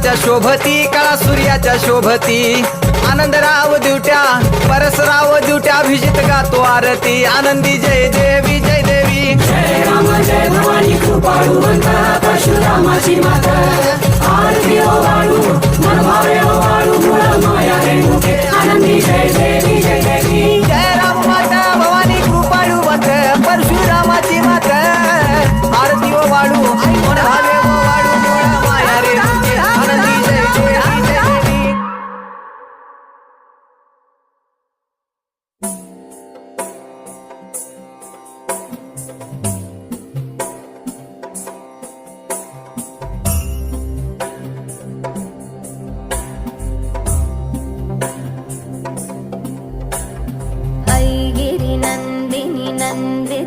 चंद्राच्या शोभती कळा सूर्याच्या शोभती. आनंदराव दिवट्या परसराव दिवट्या अभिजित गातो आरती. आनंदी जय देवी जय देवी. जय राम जय भवानी कृपाळू परशुरामाची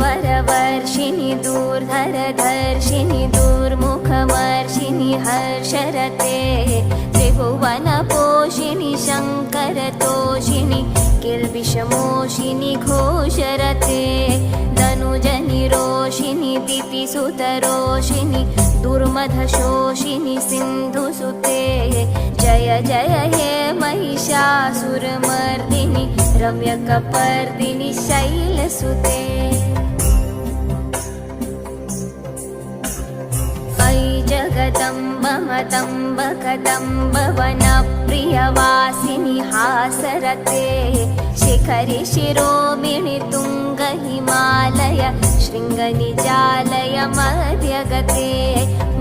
वरवर्षिणि दूर्धरधर्षिणि दूर्मुखमर्षिणि हर्षरते त्रिभुवनपोषिणि शङ्करतोषिणि किल्बिषमोषिणि घोषरते धनुजनि रोषिणि दुर्मधशोषिणि सिन्धुसुते जय जय हे महिषासुरमर्दिनि रम्यकपर्दिनि शैलसुते। मतम्ब कदम्ब वनप्रियवासिनि हासरते। शिखरि शिरोमिणि तुङ्ग हिमालय शृङ्गनिजालय मध्यगते।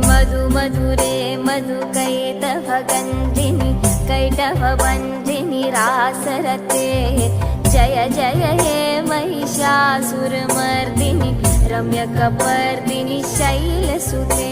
मधु मधुरे मधुकैटभगन्धिनि कैटभबन्धिनि रासरते। जय जय हे महिषासुरमर्दिनि रम्यकपर्दिनि शैलसुते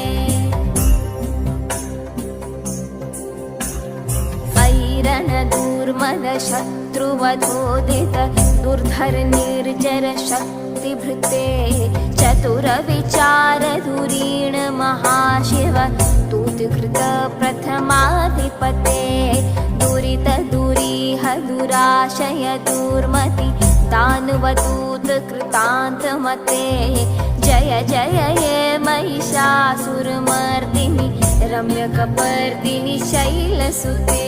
शत्रुवधोदित दुर्धर निर्जर शक्तिभृते चतुरविचार धुरीण महाशिव दूतकृत प्रथमाधिपते दुरित दुरीह दुराशय दुर्मति दानवदूत कृतान्तमते जय जय हे महिषासुरमर्दिनि रम्यकपर्दिनि शैलसुते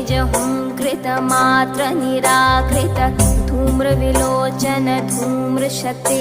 निज हुङ्कृत मात्र निराकृत धूम्रविलोचन धूम्रशते